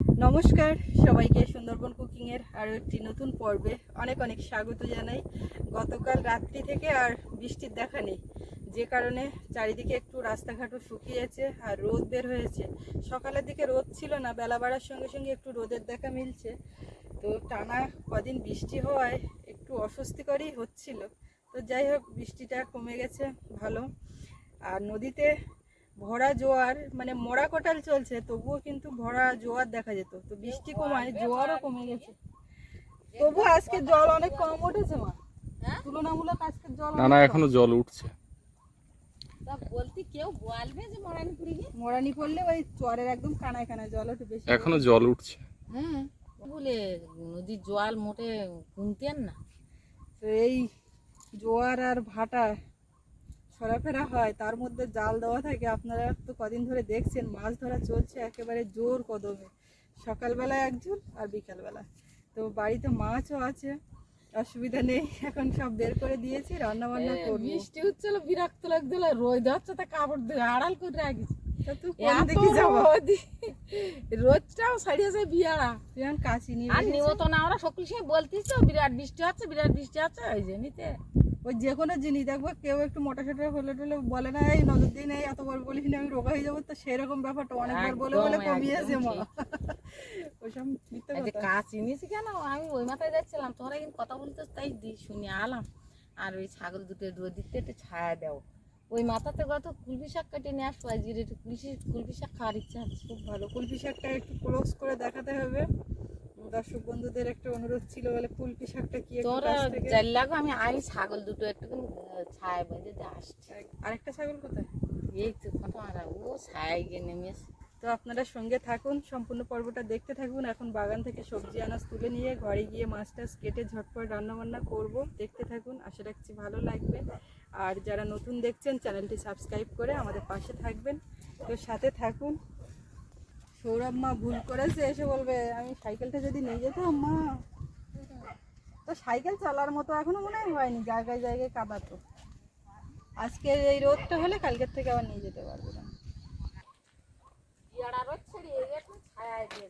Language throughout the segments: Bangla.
নমস্কার সবাইকে সুন্দরবন কুকিংয়ের আরও একটি নতুন পর্বে অনেক অনেক স্বাগত জানাই। গতকাল রাত্রি থেকে আর বৃষ্টির দেখা নেই। যে কারণে চারিদিকে একটু রাস্তাঘাটও শুকিয়েছে আর রোদ বের হয়েছে। সকালের দিকে রোদ ছিল না, বেলা বাড়ার সঙ্গে সঙ্গে একটু রোদের দেখা মিলছে। তো টানা কদিন বৃষ্টি হওয়ায় একটু অস্বস্তিকরই হচ্ছিল। তো যাই হোক, বৃষ্টিটা কমে গেছে ভালো। আর নদীতে ভরা জোয়ার মানে মরা কোটাল চলছে তবুও কিন্তু ভরা জোয়ার দেখা যেত। তো বৃষ্টি কমায় জোয়ারও কমে গেছে। তবু আজকে জল অনেক কম উঠেছে মা। তুলনামূলক আজকে জল না না এখনও জল উঠছে। তা বলতে কেউ বলবে যে মরানি পুরি গিয়ে মরানি পড়লে ওই চরের একদম কানায় কানায় জল বেশি। এখনও জল উঠছে। হ্যাঁ বলে নদীর জল মোটে না। তো এই জোয়ার আর ভাটা ছড়াফেরা হয় তার মধ্যে জাল দেওয়া থাকে। আপনারা তো কদিন ধরে দেখছেন মাছ ধরা চলছে একেবারে জোর কদমে। সকালবেলা একজন আর বিকালবেলা। তো বাড়িতে মাছও আছে অসুবিধা নেই এখন সব বের করে দিয়েছি রান্না বান্না করব। বৃষ্টি হচ্ছিল বিরক্ত লাগছিল রোদ হচ্ছে তা কাপড় দিয়ে আড়াল করে রাখিস তা তুই বিয়ারা। এখন নিয়ে আর আমরা সকল সময় বলতিস বিরাট বৃষ্টি হচ্ছে বিরাট বৃষ্টি হচ্ছে ওই যে নিতে ওই যে কোনো জিনিস দেখব কেউ একটু মোটা সোটা হলে টলে বলে না এই নজর দিন এই এত বড় বলিস না আমি রোগা হয়ে যাব। তো সেরকম ব্যাপারটা অনেকবার বলে বলে কমিয়েছে মা। ওইসব মিথ্যে কথা। কাজ চিনিস কেন? আমি ওই মাথায় যাচ্ছিলাম তোরা কিন্তু কথা বলতে তাই দি শুনে আলাম। আর ওই ছাগল দুটো রোদিতে একটু ছায়া দাও। ওই মাথাতে কত কুলপি শাক কেটে নিয়ে আসব আজকে একটু কুলপি কুলপি শাক খাওয়ার ইচ্ছা আছে। খুব ভালো। কুলপি শাকটা একটু ক্লোজ করে দেখাতে হবে। দর্শক বন্ধুদের একটা অনুরোধ ছিল বলে কুলপি শাকটা কি তোরা জাল লাগো আমি আই ছাগল দুটো একটু ছায়া বেঁধে দিয়ে আসছি। আরেকটা ছাগল কোথায়? এই তো আরা ও ছায় গিয়ে নেমে তো আপনারা সঙ্গে থাকুন সম্পূর্ণ পর্বটা দেখতে থাকুন। এখন বাগান থেকে সবজি আনাজ তুলে নিয়ে ঘরে গিয়ে মাছ টাছ কেটে ঝটপট রান্না বান্না করব। দেখতে থাকুন আশা রাখছি ভালো লাগবে। আর যারা নতুন দেখছেন চ্যানেলটি সাবস্ক্রাইব করে আমাদের পাশে থাকবেন। তো সাথে থাকুন সৌরভ মা ভুল করেছে, এসে বলবে, আমি সাইকেলটা যদি নিয়ে যেতাম, মা। তো সাইকেল চালার মতো এখনও মনে হয় হয়নি, জায়গায় জায়গায় কাদা তো আজকে এই রোদটা হলে কালকের থেকে আবার নিয়ে যেতে পারব না। ছায়া দিয়ে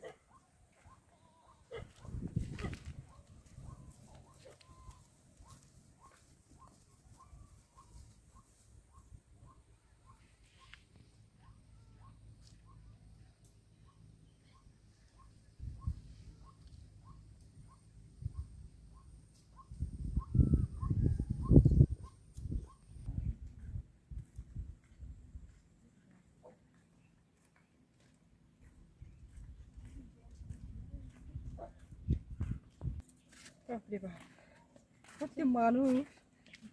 বাপরে বাপ। সত্যি মানুষ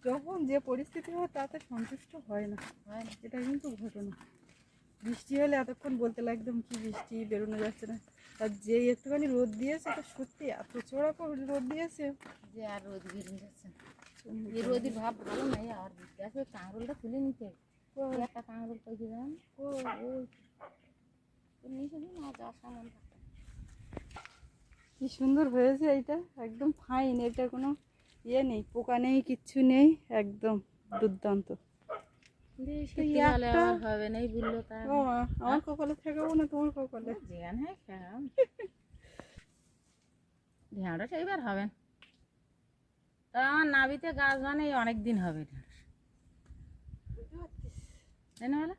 যখন যে পরিস্থিতি হয় তাতে সন্তুষ্ট হয় না। হয় না। এটা কিন্তু ঘটনা। বৃষ্টি হলে এতক্ষণ বলতে লাগতাম কি বৃষ্টি বেরোনো যাচ্ছে না। আর যেই একটুখানি রোদ দিয়েছে তো সত্যি এত চড়া করে রোদ দিয়েছে। যে আর রোদ বেরিয়ে যাচ্ছে এই রোদির ভাব ভালো নাই আর দেখো কাঁকরোলটা তুলে নিতে। একটা কাঁকরোল পাইছে জানেন ও, ওই যাওয়ার সামনে থাকতে কি সুন্দর হয়েছে এইটা একদম ফাইন এটা কোনো ইয়ে নেই পোকা নেই কিচ্ছু নেই একদম দুর্দান্ত। আমার কপালে ঠেকাবো না তোমার কপালে। হয় খাম ঢেঁড়স এইবার হবে। না। তা আমার নাবিতে গাছ মানে অনেক দিন হবে তাই না বলো?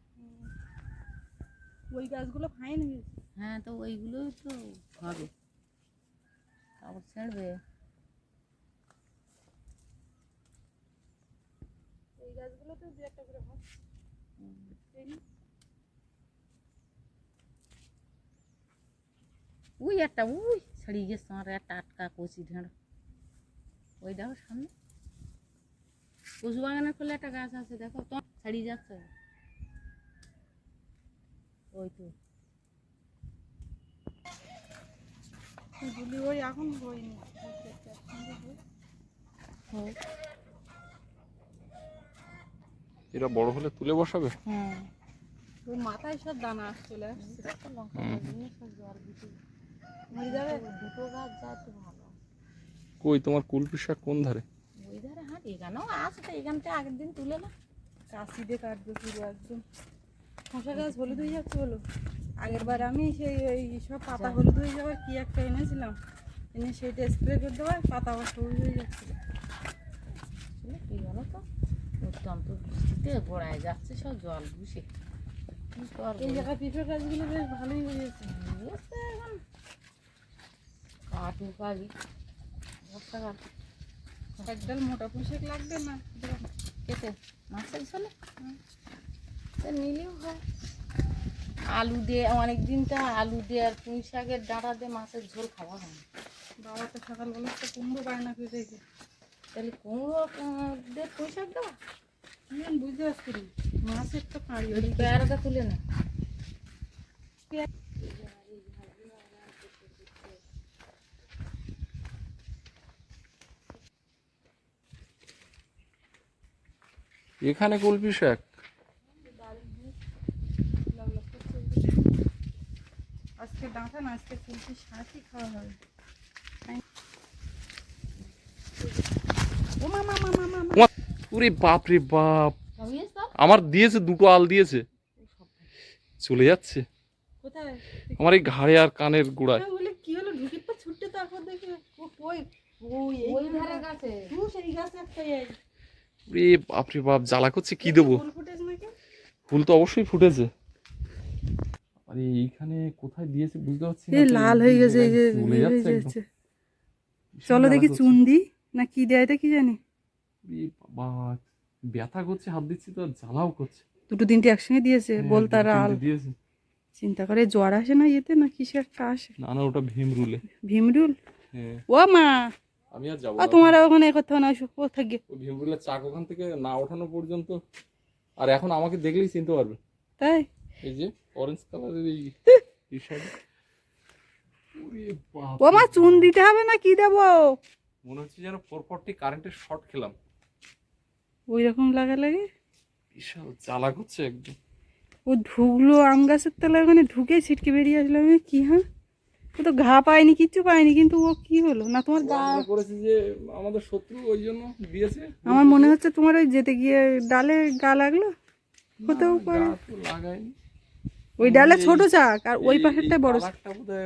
ওই গাছগুলো ফাইন হয়েছে। হ্যাঁ তো ওইগুলোই তো হবে। তারপর ছেড়বে এই গাছগুলোতে দু একটা করে হচ্ছে এই না? উই একটা উই ছাড়িয়ে গেছে আমার একটা আটকা কচি ঢেঁড়স ওই দেখো সামনে। পশু বাগানের খোলে একটা গাছ আছে দেখো তো ছাড়িয়ে যাচ্ছে। ওই তো। গুলি ওই এখন হোক। এরা বড় হলে তুলে বসাবে? হ্যাঁ ওই মাথায় সব দানা চলে আসছে। এটা দুটো গাছ যা তো ভালো কই তোমার কুলপি শাক কোন ধারে? ওই ধারে হাট এখানেও আছে তো এখানটা আগের দিন তুলে না। কাশি দিয়ে কাটবে পুরো একদম। শশা গাছ হলুদ হয়ে যাচ্ছে বলো? আগের বার আমি সেই ওই সব পাতা হলুদ হয়ে যাওয়ার কি একটা এনেছিলাম? এনে সেইটা স্প্রে করে দেওয়ার পাতা আবার সবুজ হয়ে যাচ্ছিল কি বলো তো অত্যন্ত বৃষ্টিতে গোড়ায় যাচ্ছে সব জল এই জায়গায় গাছগুলো বেশ ভালোই হয়েছে। এখন। কাটু পাবি বর্ষা কাট একডাল মোটা পুঁশাক লাগবে না? কেটে মাছের ঝোলে? নিলেও হয়। আলু দিয়ে অনেক দিনটা আলু দিয়ে আর পুঁই শাকের ডাঁটা দিয়ে মাছের ঝোল খাওয়া হয় না। বাবা তো সকালবেলা একটা কুমড়ো বায়না করে রেখে তাহলে কুমড়ো দিয়ে পুঁই শাক দেওয়া বুঝতে পারছি মাছের তো কাঁড়ি ওই পেয়ারাটা তুলে না। এখানে কলপি শাক? আজকে ডাঁটা না আজকে কুলপি শাকই খাওয়া হবে। ও মা মা মা মা মা মা। ওমা, ওরে বাপ রে বাপ। আমার দিয়েছে দুটো আল দিয়েছে। চলে যাচ্ছে। আমার এই ঘাড়ে আর কানের গোড়ায়। কি হলো? ঢুকির পর ছুটতে তারপর দেখি। ও কই? ওই এই ওই ধারে গাছে। তু সেই গাছে একটা এই। রে বাপ রে বাপ জ্বালা করছে কি দেবো? ফুল ফুল তো অবশ্যই ফুটেছে। আরে এইখানে কোথায় দিয়েছে বুঝতে পারছি না লাল হয়ে গেছে এই যে চলে যাচ্ছে চলো দেখি চুন দি না কি দেয় এটা কি জানি? বাবা ব্যথা করছে হাত দিচ্ছি তো জ্বালাও করছে। দুটো তিনটে একসঙ্গে দিয়েছে হ্যাঁ, বল দুটো তারা তিনটে আল দিয়েছে। চিন্তা করে জ্বর আসে না ইয়েতে না কিছু একটা আসে? না না ওটা ভীম রুলে ভীমরুল হ্যাঁ। ও মা! আমি আর যাব তোমার ওখানে করতে হবে না ও থাকবে ওই ভীম চাক ওখান থেকে না ওঠানো পর্যন্ত। আর এখন আমাকে দেখলেই চিনতে পারবে। তাই? এই যে অরেঞ্জ কালারের এই টি শার্ট ও মা চুন দিতে হবে না কি দেবো? মনে হচ্ছে যেন ফোর ফোরটি কারেন্টের শর্ট খেলাম। ওই রকম লাগা লাগে? বিশাল জ্বালা করছে একদম। ও ঢুকলো আম গাছের তলায় ওখানে ঢুকে ছিটকে বেরিয়ে আসলো। আমি কি হ্যাঁ? ও তো ঘা পায়নি কিচ্ছু পায়নি কিন্তু ও কি হলো? না তোমার গা আমরা করেছি যে আমাদের শত্রু ওই জন্য দিয়েছে। আমার মনে হচ্ছে তোমার ওই যেতে গিয়ে ডালে গা লাগল? হতেও পারে। লাগায়নি। ওই ডালে ছোট চাক আর ওই পাশেরটাই বড়।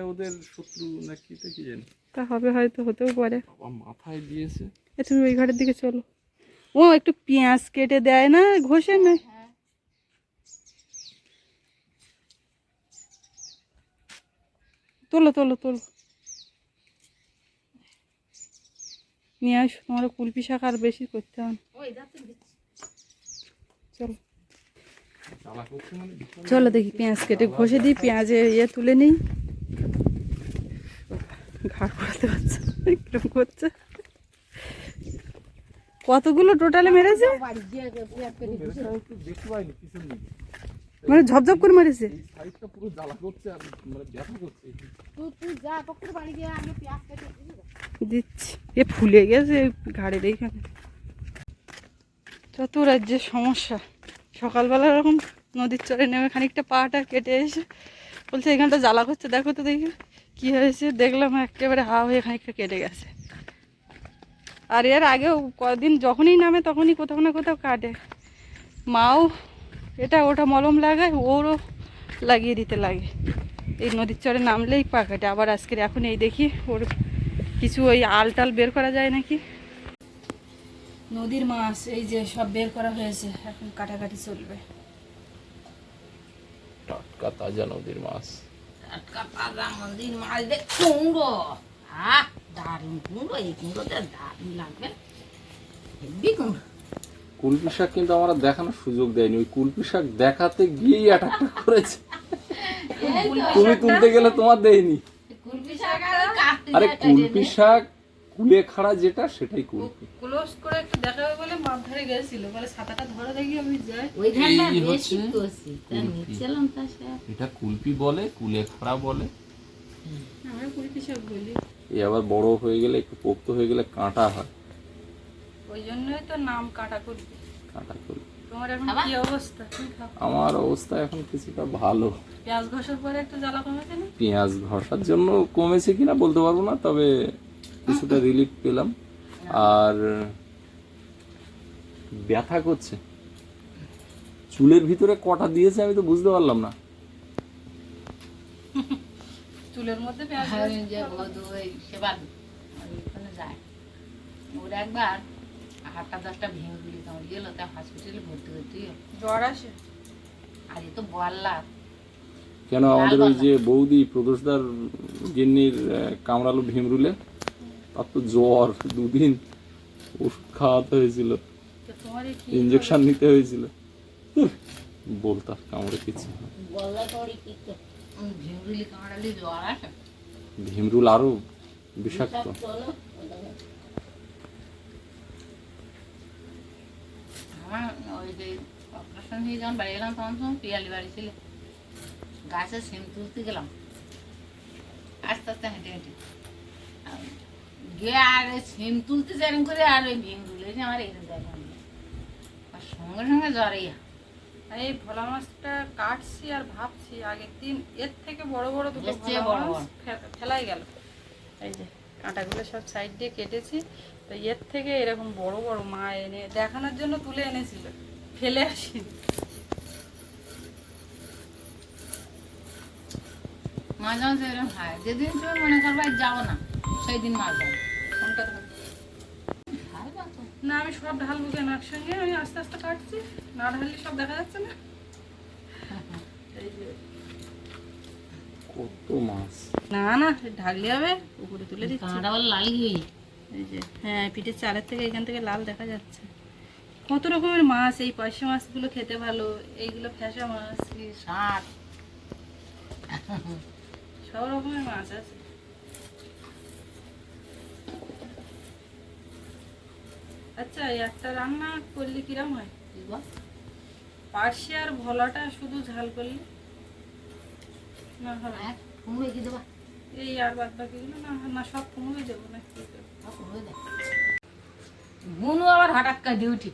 ওদের শত্রু না কি তো কি জানি? তা হবে হয়তো হতেও পারে। মাথায় দিয়েছে। এ তুমি ওই ঘরের দিকে চলো। ও একটু পেঁয়াজ কেটে দেয় না? ঘষে না তোলো তোলো তোলো। নিয়ে আসো তোমার কুলপি শাক আর বেশি করতে হবে না। ওই যাচ্ছে দিচ্ছি। চলো জ্বালা করছে মানে ভীষণ চলো দেখি পেঁয়াজ কেটে ঘষে দিই পেঁয়াজে ইয়ে তুলে নিই। ঘাড় করতে পারছে না, কিরম করছে। কতগুলো টোটালে মেরেছে? মানে ঝপঝপ করে মেরেছে। দিচ্ছি। এ ফুলে গেছে ঘাড়ের এইখানে রাজ্যের সমস্যা। সকালবেলা এরকম নদীর চরে নেমে খানিকটা পাটা কেটে এসে বলছে এখানটা জ্বালা করছে, দেখো তো দেখি কি হয়েছে। দেখলাম একেবারে হা হয়ে খানিকটা কেটে গেছে। আর এর আগেও কদিন যখনই নামে তখনই কোথাও না কোথাও কাটে। মাও এটা ওটা মলম লাগায়, ওরও লাগিয়ে দিতে লাগে। এই নদীর চরে নামলেই পা কাটে। আবার আজকের এখন এই দেখি ওর কিছু ওই আল টাল বের করা যায় নাকি? নদীর মাছ এই যে সব বের করা হয়েছে এখন কাটাকাটি চলবে। টাটকা তাজা নদীর মাছ। টাটকা তাজা নদীর মাছ দে কুমড়ো। হ্যাঁ দারুণ কুমড়ো এই কুমড়োতে দারুণ লাগবে। হেব্বি কুমড়ো। কুলপি শাক কিন্তু আমার দেখানোর সুযোগ দেয়নি ওই কুলপি শাক দেখাতে গিয়েই অ্যাটাকটা করেছে। তুমি তুলতে গেলে তোমার দেয়নি। কুলপি শাক আরে কুলপি শাক কুলে খাড়া যেটা সেটাই কুলপি ক্লোজ করে একটু দেখাবে বলে মাছ ধরে গেছিল। বলে ছাতাটা ধরে দেখি আমি যাই। ওই ধানটা বেশি হচ্ছে করছি তা কুলপি। নিচ্ছিলাম এটা কুলপি বলে কুলে খাড়া বলে। আমরা কুড়ি পিসাব বলি। এই আবার বড় হয়ে গেলে একটু পোক্ত হয়ে গেলে কাঁটা হয়। ওই জন্যই তো নাম কাটা করবি কাঁটা কুলপি। তোমার এখন কি অবস্থা? আমার অবস্থা এখন কিছুটা ভালো। পেঁয়াজ ঘষার পরে একটু জ্বালা কমেছে না? পেঁয়াজ ঘষার জন্য কমেছে কিনা বলতে পারব না তবে কিছুটা রিলিফ পেলাম। আর ব্যথা করছে। চুলের ভিতরে কটা দিয়েছে আমি তো বুঝতে পারলাম না। চুলের মধ্যে হ্যাঁ, ভাজতে যে পারব। বধূ ওই সেবার। ওইখানে যায় ওর একবার হাতটা দশটা ভেঙে দিলি তোমার গেলো তা হসপিটালে ভর্তি করতে জ্বর আসে? আর তো কেন আমাদের ওই যে বৌদি প্রদোষদার গিন্নির কামড়ালো ভীমরুলে? তার তো জ্বর দুদিন ওষুধ খাওয়াতে হয়েছিল। ইঞ্জেকশন নিতে হয়েছিল। বলতাম কামড়ে কিছু ভীমরুল আরও বিষাক্ত। ওই যে অপারেশন হয়ে যখন বাড়ি গেলাম তখন তখন পিয়ালি বাড়ি ছিল। গাছে সিম তুলতে গেলাম। আস্তে আস্তে হেঁটে হেঁটে। গিয়ে আর সিম তুলতে যেরকম করে আর ওই ভিম তুলে আমার এরকম দেখা আর সঙ্গে সঙ্গে জ্বর ইয়া এই ভোলা মাছটা কাটছি আর ভাবছি আগের দিন এর থেকে বড় বড় দুটো বড় ফেলাই গেল। এই যে কাঁটাগুলো সব সাইড দিয়ে কেটেছি তো এর থেকে এরকম বড় বড় মা এনে দেখানোর জন্য তুলে এনেছিল। ফেলে আসি মাঝে মাঝে এরকম হয়। যেদিন তুমি মনে করবে যাব না সেই দিন মাছ না আমি সব ঢালবো কেন একসঙ্গে আমি আস্তে আস্তে কাটছি না ঢাললে সব দেখা যাচ্ছে না। কত মাছ। না না ঢাকলে হবে উপরে তুলে দিচ্ছি। কাঁটা বলে লাল ঘি। এই যে হ্যাঁ পিঠের চালের থেকে এখান থেকে লাল দেখা যাচ্ছে। কত রকমের মাছ এই পার্শে মাছগুলো খেতে ভালো এইগুলো ফ্যাসা মাছ শাক। সব রকমের মাছ আছে। আচ্ছা একটা রান্না করলে কিরম হয়? পার্শে আর ভোলাটা শুধু ঝাল করলে? না হবে কুমড়ো কি দেবা? এই আর বাদ বাকিগুলো না না সব কমে দেবো না বুনু আবার হঠাৎ করে ডিউটি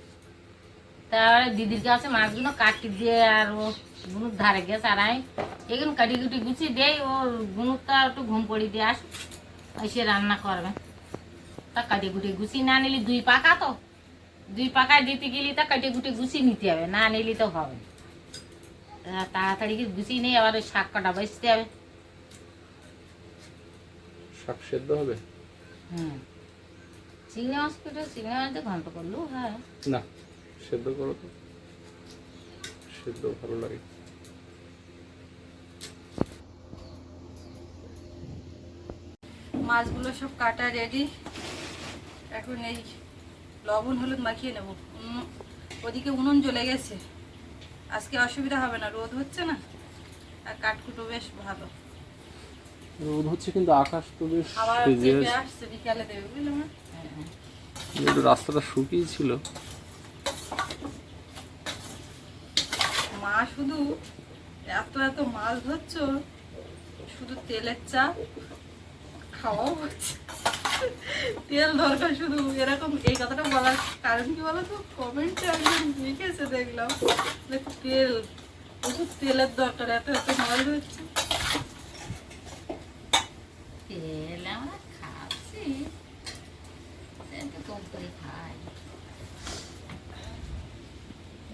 দিদির কাছে মাছগুলো কাটি দিয়ে আর ও গুনুর ধারে গেছে আর আমি এগুলো কাটি কুটি গুছিয়ে দেয় ও বুনুর তা একটু ঘুম পড়ি দিয়ে আস এসে রান্না করবে। তা কাটি কুটি গুছিয়ে না নিলি দুই পাকা তো। দুই পাকায় দিতে গেলি তা কাটি কুটি গুছিয়ে নিতে হবে না নিলি তো হবে তাড়াতাড়ি গুছিয়ে নিয়ে আবার ওই শাক কাটা বেচতে হবে। শাক সেদ্ধ হবে? হুম। চিংড়ি মাছ কেটে চিংড়ি মাছ দিয়ে ঘন্ট করলেও হ্যাঁ। না সেদ্ধ করো তো। সেদ্ধ ভালো লাগে। মাছগুলো সব কাটা রেডি এখন এই লবণ হলুদ মাখিয়ে নেব। ওদিকে উনুন জ্বলে গেছে। আজকে অসুবিধা হবে না রোদ হচ্ছে না? আর কাঠকুটো বেশ ভালো। রোদ হচ্ছে কিন্তু আকাশ তো বেশ আসছে বিকালে দেবে বুঝলে রাস্তাটা শুকিয়ে ছিল। মা শুধু এত এত মাছ ধরছো শুধু তেলের চাপ খাওয়াও হচ্ছে। তেল দরকার শুধু। এরকম এই কথাটা বলার কারণ কি বলো তো কমেন্টে একজন লিখেছে দেখলাম যে তেল, প্রচুর তেলের দরকার, এত এত মাছ ধরছে তেল আমরা খাচ্ছি কম করে খাই।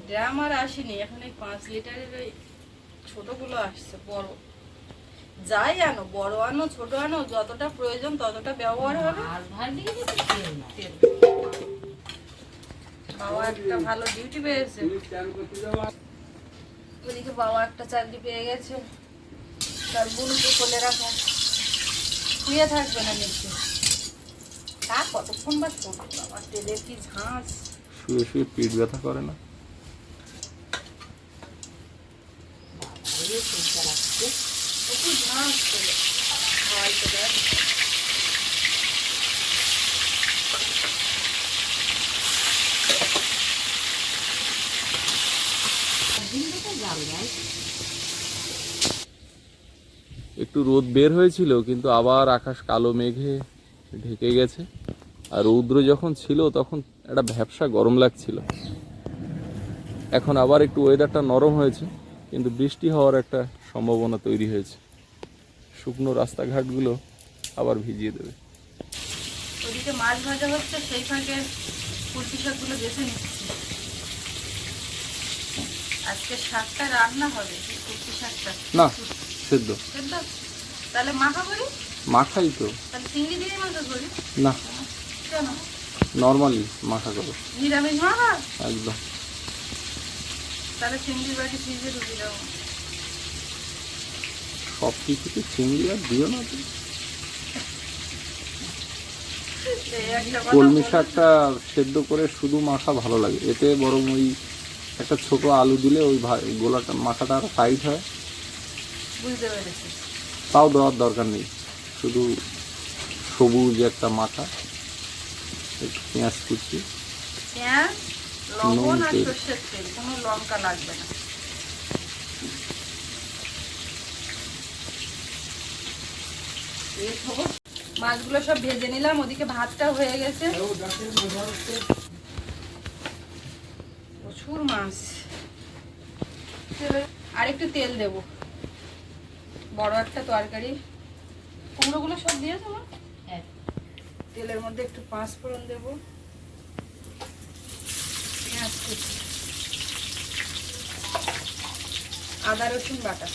ড্রাম আর আসেনি, এখন এই পাঁচ লিটারের ওই ছোটগুলো আসছে, বড়। যাই আনো বড় আনো ছোট আনো যতটা প্রয়োজন ততটা ব্যবহার হবে। বাবা একটা ভালো ডিউটি পেয়েছে। ওদিকে বাবা একটা চাকরি পেয়ে গেছে। তার বুনুকে কোলে রাখা। শুয়ে থাকবে না নিচে তা কতক্ষণ বা ছোট বাবা তেলের কি ঝাঁস শুয়ে শুয়ে পিঠ ব্যথা করে না? হয়তো দেখ একটু রোদ বের হয়েছিল, কিন্তু আবার আকাশ কালো মেঘে ঢেকে গেছে। আর রৌদ্র যখন ছিল, তখন একটা ভ্যাবসা গরম লাগছিল। এখন আবার একটু ওয়েদারটা নরম হয়েছে, কিন্তু বৃষ্টি হওয়ার একটা সম্ভাবনা তৈরি হয়েছে। শুকনো রাস্তাঘাটগুলো আবার ভিজিয়ে দেবে। ওদিকে মাছ ভাজা হচ্ছে সেই ফাঁকে কুলপি শাকগুলো বেছে নিচ্ছি। আজকে শাকটা রান্না হবে কুলপি শাকটা। না সেদ্ধ। সেদ্ধ? তাহলে মাখা করি? মাখাই তো। তাহলে চিংড়ি দিয়ে মাখা করি? না। কেন? নর্মালি মাখা করো। নিরামিষ মাখা? একদম। তাহলে চিংড়ি বাকি ফ্রিজে ঢুকে যাব সব কিছুতে চিংড়ি আর দিও না তো। একটা কলমি শাকটা সেদ্ধ করে শুধু মাখা ভালো লাগে। এতে বরং ওই একটা ছোট আলু দিলে ওই গোলাটা মাখাটা আর টাইট হয়। তাও দেওয়ার দরকার নেই। শুধু সবুজ একটা মাখা একটু পেঁয়াজ কুচি। লঙ্কা লাগবে না। মাছগুলো সব ভেজে নিলাম ওদিকে ভাতটা হয়ে গেছে। প্রচুর মাছ। আর একটু তেল দেব। বড় একটা তরকারি। কুমড়োগুলো সব দিয়েছ না হ্যাঁ। তেলের মধ্যে একটু পাঁচ ফোড়ন দেবো। পেঁয়াজ কুচি। আদা রসুন বাটা।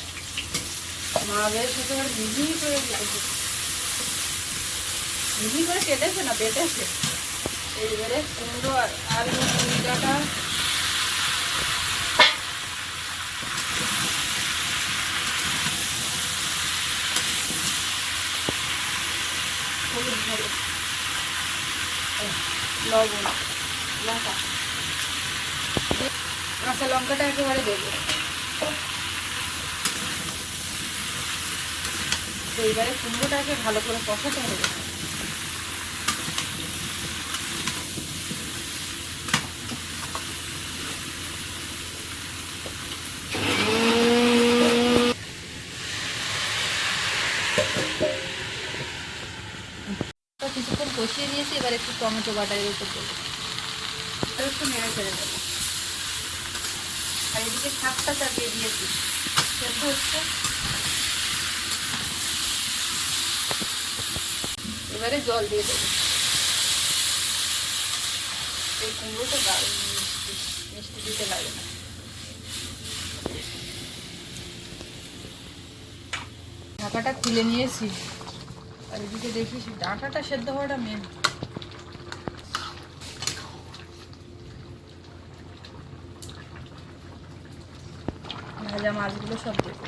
মা বেশ একেবারে মিহি করে কেটেছে মিহি করে কেটেছে না, বেটেছে? এইবারে কুমড়ো আর আলু পুরি ডাটা হলুদ। লবণ, লঙ্কা। কাঁচা লঙ্কাটা একেবারে দেবো। এইবারে কুমড়োটাকে ভালো করে কষাতে হবে তো কিছুক্ষণ কষিয়ে নিয়েছি এবার একটু টমেটো বাটার উপর দেবো। আর একটু নেড়ে ফেলে দেবো। আর এদিকে চাপিয়ে দিয়েছি এবারে জল দিয়ে দেবো। এই কুমড়োটা দারুণ মিষ্টি মিষ্টি দিতে লাগে না। ঢাকাটা খুলে নিয়েছি। আর এদিকে দেখিস ডাঁটাটা সেদ্ধ হওয়াটা মেন ভাজা মাছগুলো সব দেবো।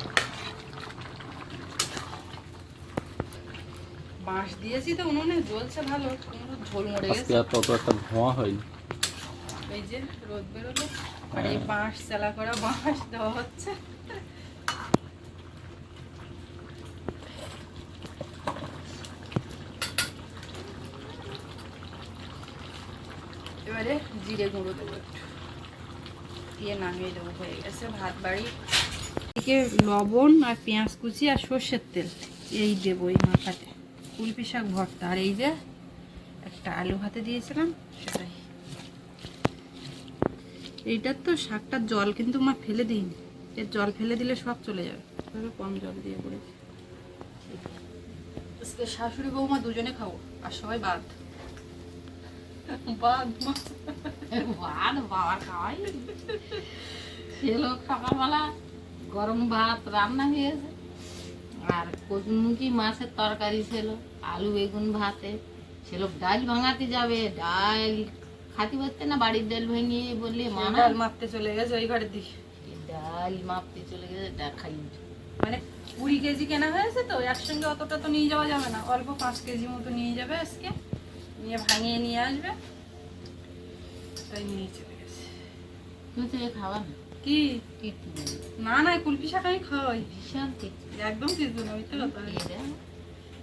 বাঁশ দিয়েছি তো উনুনে জ্বলছে ভালো ঝোল মরে গেছে। আর তত একটা ধোঁয়া হয়নি। এই যে রোদ বেরোলো আর এই বাঁশ চালা করা বাঁশ দেওয়া হচ্ছে। এবারে জিরে গুঁড়ো দেবো একটু। দিয়ে নামিয়ে দেবো হয়ে গেছে ভাত বাড়ি। এদিকে লবণ আর পেঁয়াজ কুচি আর সর্ষের তেল। এই দেবো এই মাথাতে। কুলপি শাক ভর্তা। আর এই যে একটা আলু ভাতে দিয়েছিলাম সেটাই। এইটার তো শাকটার জল কিন্তু মা ফেলে দিইনি। এর জল ফেলে দিলে সব চলে যাবে। কম জল দিয়ে করেছি। আজকে শাশুড়ি বৌমা দুজনে খাব আর সবাই বাদ। বাদ মা। ভাত বাবার খাওয়াই। খেলো সকালবেলা গরম ভাত রান্না হয়েছে। আর কচুমুখী মাছের তরকারি ছিল আলু বেগুন ভাতে। ছিল ডাল ভাঙাতে যাবে ডাল খাতি পারতে না বাড়ির ডাল ভেঙে বললে ডাল মাপতে চলে গেছে ওই ঘরের দিকে। ডাল মাপতে চলে গেছে ডাল খাই মানে কুড়ি কেজি কেনা হয়েছে তো একসঙ্গে অতটা তো নিয়ে যাওয়া যাবে না। অল্প পাঁচ কেজি মতো নিয়ে যাবে আজকে। নিয়ে ভাঙিয়ে নিয়ে আসবে। তাই নিয়ে চলে গেছে। তুই তো খাওয়া না। কি? না না কুলপি শাক আমি খাওয়াই ভীষণ একদম তিতুল আমি তো খেয়ে দেয়।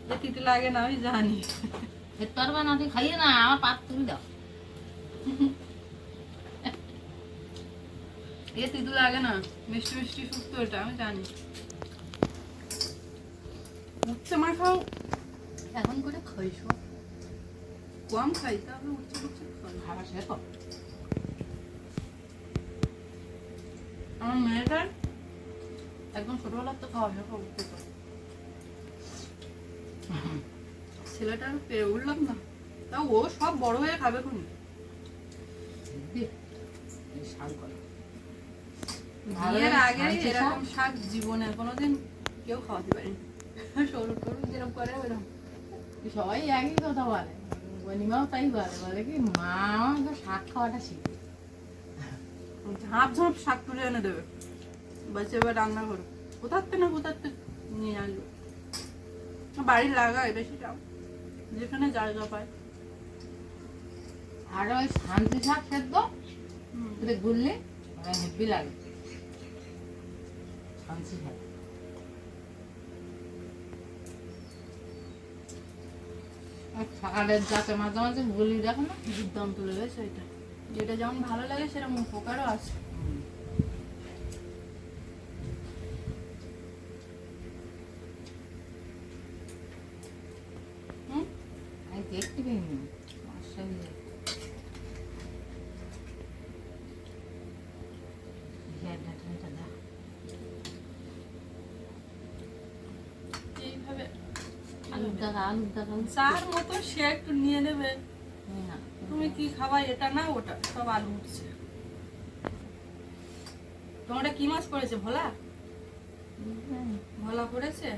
যে তিতু লাগে না আমি জানি। এ তোর বানাতে খাইয়ে না আমার পাত তুমি দাও। এ তিতু লাগে না মিষ্টি মিষ্টি শুক্তো এটা আমি জানি। উচ্ছে মাখাও এখন করে খাইছো। কম খাই তাহলে উচ্ছে উচ্ছে খাই খাবার শেখো আমার মেয়েটার একদম ছোটবেলার তো খাওয়া শেখা উঠতে ছেলেটা আর পেয়ে উঠলাম না। তাও ও সব বড় হয়ে খাবে কোন বিয়ের আগে এরকম শাক জীবনে কোনোদিন কেউ খাওয়াতে পারেনি। সরু টরু যেরকম করে ওরকম সবাই একই কথা বলে। বনিমাও তাই বলে। বলে কি মা শাক খাওয়াটা শিখে ঝাঁপ ঝাঁপ শাক তুলে এনে দেবে। বলছে এবার রান্না করো। কোথাতে না কোথাতে নিয়ে আসব? বাড়ির লাগায় বেশিটা যেখানে জায়গা পায়। আর ওই শান্তি শাক সেদ্ধ? গুললে? ওরা হেব্বি লাগে। শান্তি শাক। আর শাকালের যাতে মাঝে মাঝে গুলি দেখো না? দুর্দান্ত লেগেছে এটা যেটা যেমন ভালো লাগে সেরকম উপকারও আছে। দেখতে অসুবিধা। এইভাবে আলুর দাগা আলুর দাগা যার মতো সে একটু নিয়ে নেবে। না তুমি কি খাবা এটা না ওটা সব আলু উঠছে। তোমারটা কি মাছ পড়েছে ভোলা? ভোলা পড়েছে?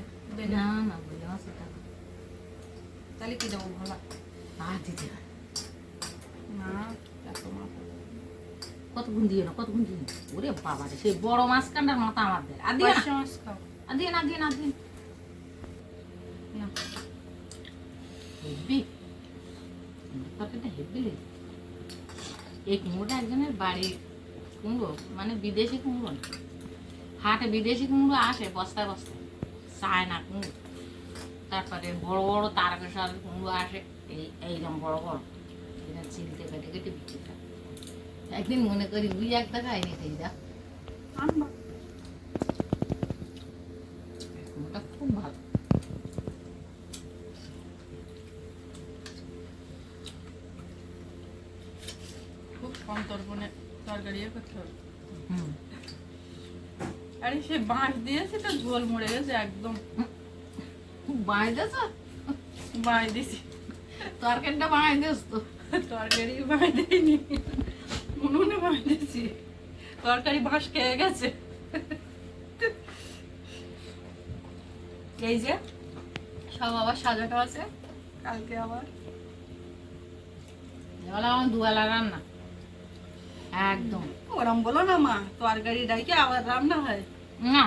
না না মাছের টাকা তাহলে কি দেবো ভোলা? আর দিতে না মাছ কত গুণ দিয়ে না কত গুণ দিয়ে ওরে বাবা রে সেই বড় মাছ কান্ডার মাথা আমার দেয়। আর দিয়ে মাছ খাও। আর দিয়ে না দিয়ে না দিয়ে না। না। এই কুমড়োটা একজনের বাড়ি কুমড়ো মানে বিদেশি কুমড়ো। হাটে বিদেশি কুমড়ো আসে বস্তায় বস্তায়, চায় না কুমড়ো। তারপরে বড় বড় তারকেশ্বর কুমড়ো আসে, এই এইরকম বড় বড়। এটা চিলতে কেটে কেটে বিক্রি করে একদিন মনে করি বুঝি এক টাকা এনে খাই কুমড়োটা খুব ভালো খুব কম তর্পণে তরকারি ইয়ে করতে হবে হুম আরে সে দিয়েছে ঝোল মরে গেছে একদম। দিছি তরকারিটা তো? তরকারি বাঁশ দিইনি উনুনে বাঁশ দিয়েছি তরকারি বাঁশ খেয়ে গেছে। এই যে সব আবার সাজানো আছে। কালকে আবার। আমার দুবেলা রান্না। একদম। ওরম বলো না মা তরকারি ডাইকে আবার রান্না হয়। না।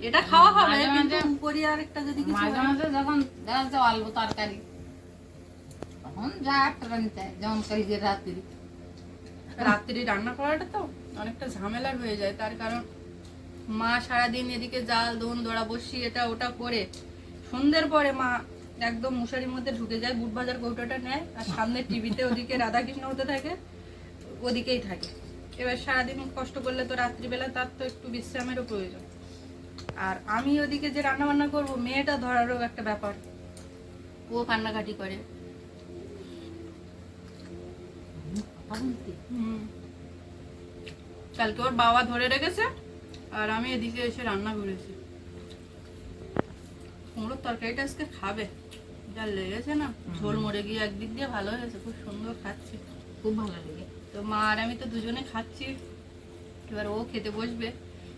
এটা খাওয়া হবে কিন্তু মাঝে- আর একটা যদি কিছু মাঝে। মাঝে যখন দেখা যাচ্ছে অল্প তরকারি তখন যা হয়, যেমন কালকে রাত্রি। রাত্রি রান্না করাটা তো অনেকটা ঝামেলার হয়ে যায় তার কারণ মা সারাদিন এদিকে জাল দোন দোড়া বসি এটা ওটা করে সন্ধ্যের পরে মা একদম মশারির মধ্যে ঢুকে যায় বুট বাজার কৌটোটা নেয় আর সামনে টিভিতে ওদিকে রাধাকৃষ্ণ হতে থাকে ওদিকেই থাকে। এবার সারাদিন কষ্ট করলে তো রাত্রিবেলা তার তো একটু বিশ্রামেরও প্রয়োজন। আর আমি ওদিকে যে রান্না বান্না করব মেয়েটা ধরারও একটা ব্যাপার। ও কান্নাকাটি করে। কালকে ওর বাবা ধরে রেখেছে আর আমি এদিকে এসে রান্না করেছি। কুমড়োর তরকারিটা আজকে খাবে। যা লেগেছে না ঝোল মরে গিয়ে একদিক দিয়ে ভালো হয়েছে খুব সুন্দর খাচ্ছি। খুব ভালো লাগে তো মা আর আমি তো দুজনে খাচ্ছি। এবার ও খেতে বসবে।